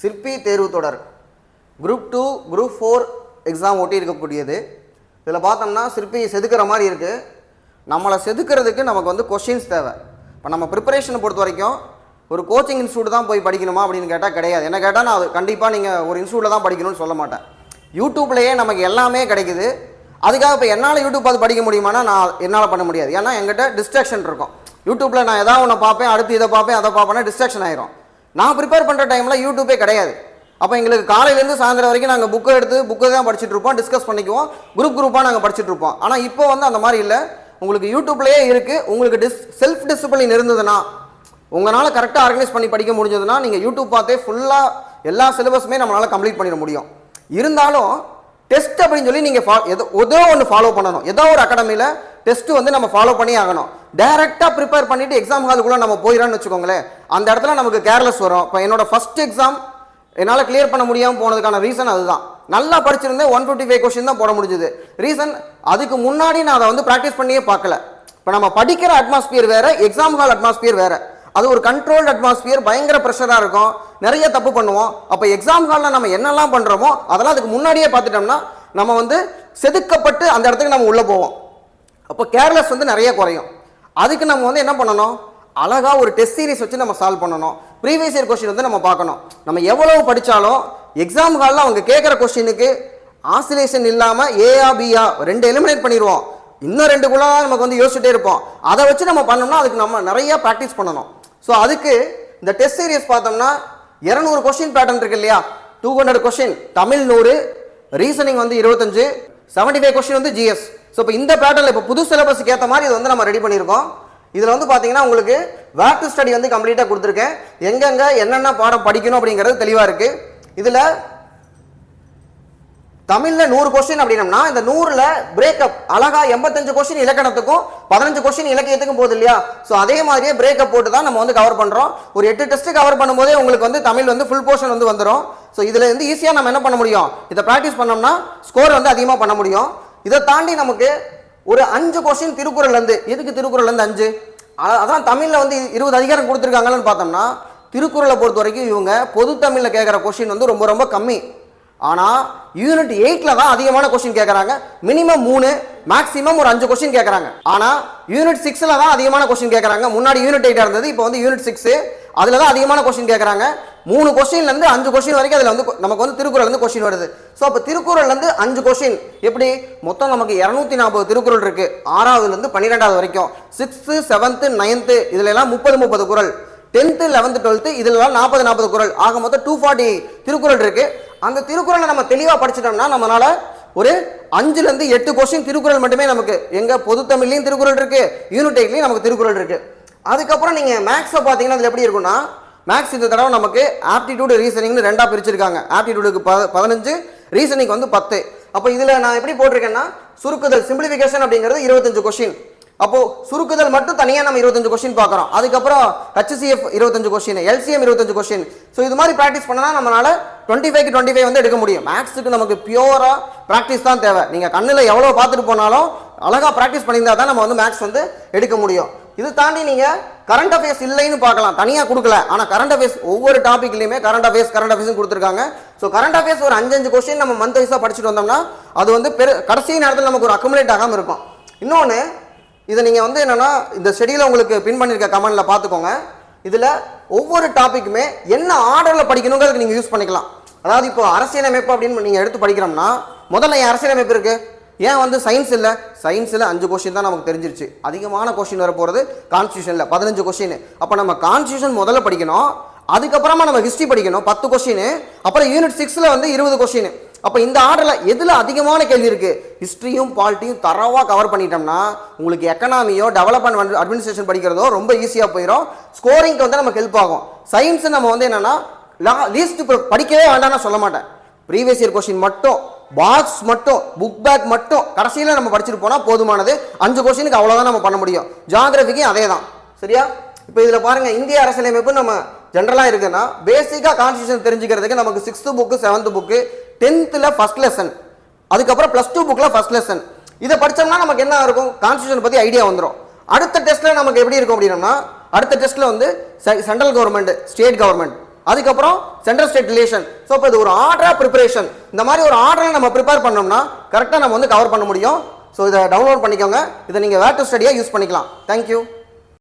சிற்பி தேர்வு தொடர். Group two group four exam ஒட்டி இருக்கக்கூடியது. இதில் பார்த்தோம்னா சிற்பி செதுக்கிற மாதிரி இருக்குது நம்மளை செதுக்கிறதுக்கு நமக்கு வந்து கொஷின்ஸ் தேவை. இப்போ நம்ம ப்ரிப்பரேஷனை பொறுத்த வரைக்கும் ஒரு கோச்சிங் இன்ஸ்டியூட் தான் போய் படிக்கணுமா அப்படின்னு கேட்டால் கிடையாது. என்ன கேட்டால் நான் அது கண்டிப்பாக நீங்கள் ஒரு இன்ஸ்டியூட்டில் தான் படிக்கணும்னு சொல்ல மாட்டேன். யூடியூப்லேயே நமக்கு எல்லாமே கிடைக்குது. அதுக்காக இப்போ என்னால் யூடியூப் பார்த்து படிக்க முடியுமானா நான் என்னால் பண்ண முடியாது. ஏன்னா என்கிட்ட டிஸ்ட்ராக்ஷன் இருக்கும். யூடியூப்பில் நான் ஏதாவது ஒன்று பார்ப்பேன் அடுத்து இதை பார்ப்பேன் அதை பார்ப்பேன்னா டிஸ்ட்ராக்ஷன் ஆயிரும். நான் ப்ரிப்பேர் பண்ணுற டைமில் யூடியூப்பே கிடையாது. அப்போ எங்களுக்கு காலையிலேருந்து சாயந்தரம் வரைக்கும் நாங்கள் புக்கை எடுத்து புக்கை தான் படிச்சுட்டு இருப்போம் டிஸ்கஸ் பண்ணிக்குவோம் குரூப் குரூப்பாக நாங்கள் படிச்சுட்டு இருப்போம். ஆனால் இப்போ வந்து அந்த மாதிரி இல்லை. உங்களுக்கு யூடியூப்லேயே இருக்குது உங்களுக்கு டிஸ் செல்ஃப் டிசிப்ளின் இருந்ததுன்னா உங்களால் கரெக்டாக ஆர்கனைஸ் பண்ணி படிக்க முடிஞ்சதுன்னா நீங்கள் யூடியூப் பார்த்தே ஃபுல்லாக எல்லா சிலபஸுமே நம்மளால் கம்ப்ளீட் பண்ணிட முடியும். இருந்தாலும் டெஸ்ட் அப்படின்னு சொல்லி நீங்கள் ஃபா எதோ ஏதோ ஒன்று ஃபாலோ பண்ணணும். ஏதோ ஒரு அகாடமியில் டெஸ்ட்டு வந்து நம்ம ஃபாலோ பண்ணி ஆகணும். டேரெக்டாக ப்ரிப்பேர் பண்ணிவிட்டு எக்ஸாம் ஹாலுக்குள்ளே நம்ம போயிடறான்னு வச்சுக்கோங்களேன். அந்த இடத்துல நமக்கு கேர்லெஸ் வரும். இப்போ என்னோட ஃபஸ்ட் எக்ஸாம் என்னால் கிளியர் பண்ண முடியாமல் போனதுக்கான ரீசன் அதுதான். நல்லா படிச்சிருந்தேன் ஒன் ஃபிஃப்டி ஃபைவ் கொஸ்டின் தான் போட முடிஞ்சுது. ரீசன் அதுக்கு முன்னாடி நான் அதை வந்து ப்ராக்டிஸ் பண்ணியே பார்க்கல. இப்போ நம்ம படிக்கிற அட்மாஸ்பியர் வேறு எக்ஸாம் ஹால் அட்மாஸ்பியர் வேறு. அது ஒரு கண்ட்ரோல்டு அட்மாஸ்பியர் பயங்கர ப்ரெஷராக இருக்கும். நிறைய தப்பு பண்ணுவோம். அப்போ எக்ஸாம் ஹாலில் நம்ம என்னெல்லாம் பண்ணுறோமோ அதெல்லாம் அதுக்கு முன்னாடியே பார்த்துட்டோம்னா நம்ம வந்து செதுக்கப்பட்டு அந்த இடத்துக்கு நம்ம உள்ளே போவோம். அப்போ கேர்லெஸ் வந்து நிறைய குறையும். அதுக்கு நம்ம வந்து என்ன பண்ணணும்? அழகாக ஒரு டெஸ்ட் சீரிஸ் வச்சு நம்ம சால்வ் பண்ணணும். ப்ரீவியஸ் இயர் கொஸ்டின் வந்து நம்ம பார்க்கணும். நம்ம எவ்வளவு படித்தாலும் எக்ஸாம் ஹாலில் அவங்க கேட்குற கொஸ்டினுக்கு ஆசிலேஷன் இல்லாமல் ஏஆ பிஆ ரெண்டு எலிமினேட் பண்ணிடுவோம். இன்னும் ரெண்டு ரெண்டுக்குள்ள நமக்கு வந்து யோசிச்சுட்டே இருப்போம். அதை வச்சு நம்ம பண்ணோம்னா அதுக்கு நம்ம நிறைய ப்ராக்டிஸ் பண்ணணும். ஸோ அதுக்கு இந்த டெஸ்ட் சீரியஸ் பார்த்தோம்னா இரநூறு கொஸ்டின் பேட்டர்ன் இருக்கு இல்லையா? டூ ஹண்ட்ரட் கொஸ்டின் தமிழ் நூறு ரீசனிங் வந்து இருபத்தஞ்சு செவன்டி ஃபைவ் கொஸ்டின் வந்து ஜிஎஸ் ஸோ இப்போ இந்த பேட்டர்ல இப்போ புது சிலபஸ்க்கு ஏற்ற மாதிரி இது வந்து நம்ம ரெடி பண்ணியிருக்கோம். இதில் வந்து பார்த்தீங்கன்னா உங்களுக்கு வேக்டு ஸ்டடி வந்து கம்ப்ளீட்டாக கொடுத்துருக்கேன். எங்கெங்க என்னென்ன பாடம் படிக்கணும் அப்படிங்கிறது தெளிவாக இருக்கு. இதில் தமிழில் நூறு கொஸ்டின் அப்படின்னம்னா இந்த நூறில் பிரேக்கப் அழகா எண்பத்தஞ்சு கொஸ்டின் இலக்கணத்துக்கும் பதினஞ்சு கொஸ்டின் இலக்கியத்துக்கும் போகுது இல்லையா? ஸோ அதே மாதிரியே பிரேக்கப் போட்டு தான் நம்ம வந்து கவர் பண்ணுறோம் ஒரு எட்டு டெஸ்ட்டு கவர் பண்ணும்போதே உங்களுக்கு வந்து தமிழ் வந்து ஃபுல் போர்ஷன் வந்து வந்துடும் ஸோ இதில் இருந்து ஈஸியாக நம்ம என்ன பண்ண முடியும்? இதை ப்ராக்டிஸ் பண்ணோம்னா ஸ்கோர் வந்து அதிகமாக பண்ண முடியும். இதை தாண்டி நமக்கு ஒரு அஞ்சு கொஸ்டின் திருக்குறள்லேருந்து எதுக்கு திருக்குறள்லேருந்து அஞ்சு? அதான் தமிழில் வந்து இருபது அதிகாரம் கொடுத்துருக்காங்கன்னு பார்த்தோம்னா திருக்குறளை பொறுத்த வரைக்கும் இவங்க பொது தமிழில் கேட்குற கொஸ்டின் வந்து ரொம்ப ரொம்ப கம்மி. ஆனால் யூனிட் எயிட்டில் தான் அதிகமான கொஸ்டின் கேட்குறாங்க. மினிமம் மூணு மேக்ஸிமம் ஒரு அஞ்சு கொஸ்டின் கேட்குறாங்க. ஆனால் யூனிட் சிக்ஸில் தான் அதிகமான கொஸ்டின் கேட்குறாங்க. முன்னாடி யூனிட் எயிட்டாக இருந்தது இப்போ வந்து யூனிட் சிக்ஸு அதில் தான் அதிகமான கொஸ்டின் கேட்குறாங்க மூணு கொஸ்டின்லேருந்து அஞ்சு கொஸ்டின் வரைக்கும் அதில் வந்து நமக்கு வந்து திருக்குறள் வந்து கொஸ்டின் வருது. ஸோ அப்போ திருக்குறள்லேருந்து அஞ்சு கொஸ்டின் எப்படி? மொத்தம் நமக்கு இரநூத்தி நாற்பது திருக்குறள் இருக்குது ஆறாவதுலேருந்து பன்னிரெண்டாவது வரைக்கும். சிக்ஸ்த்து செவன்த்து நைன்த்து இதுலலாம் முப்பது முப்பது குறள். டென்த்து லெவன்த்து டுவெல்த்து இதெல்லாம் நாற்பது நாற்பது குறள். ஆக மொத்தம் டூ ஃபார்ட்டி திருக்குறள் இருக்குது அந்த திருக்குறளை நம்ம தெளிவாக படிச்சிட்டோம்னா நம்மளால் ஒரு அஞ்சுலேருந்து எட்டு கொஸ்டின் திருக்குறள் மட்டுமே நமக்கு. எங்கே பொது தமிழ்லையும் திருக்குறள் இருக்குது யூனிடெக்லையும் நமக்கு திருக்குறள் இருக்குது அதுக்கப்புறம் நீங்கள் மேக்ஸை பார்த்தீங்கன்னா அதில் எப்படி இருக்கும்னா மேக்ஸ் இந்த தடவை நமக்கு ஆப்டிடியூடு ரீசனிங்னு ரெண்டாக பிரிச்சிருக்காங்க. ஆப்டிடியூடுக்கு ப பதினஞ்சு ரீசனிங் வந்து பத்து. அப்போ இதில் நான் எப்படி போட்டிருக்கேன்னா சுருக்குதல் சிம்பிளிஃபிகேஷன் அப்படிங்கிறது இருபத்தஞ்சு கொஸ்டின் அப்போது சுருக்குதல் மட்டும் தனியாக நம்ம இருபத்தஞ்சு கொஸ்டின் பார்க்குறோம். அதுக்கப்புறம் ஹச்சிஎஃப் இருபத்தஞ்சு கொஷின் எல்சிஎம் இருபத்தஞ்சு கொஸ்டின் ஸோ இது மாதிரி ப்ராக்டிஸ் பண்ணனா நம்மளால் டுவெண்ட்டி ஃபைவ் டுவெண்ட்டி ஃபைவ் வந்து எடுக்க முடியும். மேக்ஸுக்கு நமக்கு பியூராக ப்ராக்டிஸ் தான் தேவை. நீங்கள் கண்ணில் எவ்வளோ பார்த்துட்டு போனாலும் அழகாக ப்ராக்டிஸ் பண்ணியிருந்தா தான் நம்ம வந்து மேக்ஸ் வந்து எடுக்க முடியும். இது தாண்டி நீங்கள் கரண்ட் அஃபேர்ஸ் இல்லைன்னு பார்க்கலாம். தனியாக கொடுக்கல. ஆனால் கரண்ட் அஃபேர்ஸ் ஒவ்வொரு டாப்பிக்லையுமே கரண்ட் அஃபேர்ஸ் கரண்ட் அஃபேர்ஸும் கொடுத்துருக்காங்க. ஸோ கரண்ட் அஃபேர்ஸ் ஒரு அஞ்சஞ்சு கொஸ்டின் நம்ம மந்த் வைஸாக படிச்சுட்டு வந்தோம்னா அது வந்து பெரு கடைசி நேரத்தில் நமக்கு ஒரு அக்குமுலேட் ஆகாமல் இருக்கும். இன்னொன்று இதை நீங்கள் வந்து என்னன்னா இந்த ஷெடியூலை உங்களுக்கு பின் பண்ணியிருக்க கமெண்டில் பார்த்துக்கோங்க. இதில் ஒவ்வொரு டாப்பிக்குமே என்ன ஆர்டரில் படிக்கணுங்கிறதுக்கு நீங்கள் யூஸ் பண்ணிக்கலாம். அதாவது இப்போ அரசியலமைப்பு அப்படின்னு நீங்கள் எடுத்து படிக்கிறோம்னா முதல்ல என் அரசியலமைப்பு இருக்குது ஏன் வந்து சயின்ஸ் இல்லை? சயின்ஸில் அஞ்சு கொஷின் தான் நமக்கு தெரிஞ்சிருச்சு. அதிகமான கொஷின் வர போகிறது கான்ஸ்டியூஷனில் பதினஞ்சு கொஷின் அப்போ நம்ம கான்ஸ்டியூஷன் முதல்ல படிக்கணும். அதுக்கப்புறமா நம்ம ஹிஸ்ட்ரி படிக்கணும். பத்து கொஷின் அப்புறம் யூனிட் சிக்ஸில் வந்து இருபது கொஷின் அப்போ இந்த ஆர்டரில் எதில் அதிகமான கேள்வி இருக்குது ஹிஸ்ட்ரியும் பாலிட்டியும் தரவாக கவர் பண்ணிட்டோம்னா உங்களுக்கு எக்கனாமியோ டெவலப்மெண்ட் அட்மினிஸ்ட்ரேஷன் படிக்கிறதோ ரொம்ப ஈஸியாக போயிடும் ஸ்கோரிங்க்கு வந்து நமக்கு ஹெல்ப் ஆகும். சயின்ஸ் நம்ம வந்து என்னென்னா லீஸ்ட் படிக்கவே வேண்டாம்னு சொல்ல மாட்டேன். ப்ரீவியஸ் இயர் கொஸ்டின் மட்டும் பாக்ஸ் மட்டும் புக் பேக் மட்டும் கடைசியில் நம்ம படிச்சுட்டு போனால் போதுமானது. அஞ்சு கொஸ்டினுக்கு அவ்வளோதான் நம்ம பண்ண முடியும். ஜாகிரபிக்கும் அதே தான் சரியா? இப்போ இதில் பாருங்க இந்திய அரசியலமைப்பு நம்ம ஜென்ரலாக இருக்குன்னா பேசிக்காக கான்ஸ்டியூஷன் தெரிஞ்சுக்கிறதுக்கு நமக்கு சிக்ஸ்த்து புக்கு செவன்த் புக்கு டென்த்தில் ஃபர்ஸ்ட் லெசன் அதுக்கப்புறம் ப்ளஸ் டூ புக்கில் ஃபர்ஸ்ட் லெசன் இதை படிச்சோம்னா நமக்கு என்ன இருக்கும் கான்ஸ்டியூஷன் பற்றி ஐடியா வந்துடும் அடுத்த டெஸ்ட்டில் நமக்கு எப்படி இருக்கும் அப்படின்னா அடுத்த டெஸ்ட்டில் வந்து சென்ட்ரல் கவர்மெண்ட் ஸ்டேட் கவர்மெண்ட் அதுக்கப்புறம் சென்ட்ரல் ஸ்டேட் ரிலேஷன் ஸோ இப்போ இது ஒரு ஆர்டரா ப்ரிப்பரேஷன் இந்த மாதிரி ஒரு ஆர்டரை நம்ம ப்ரிப்பேர் பண்ணோம்னா கரெக்டாக நம்ம வந்து கவர் பண்ண முடியும். ஸோ இதை டவுன்லோட் பண்ணிக்கோங்க. இதை நீங்கள் வேட்டர் ஸ்டடியாக யூஸ் பண்ணிக்கலாம். Thank you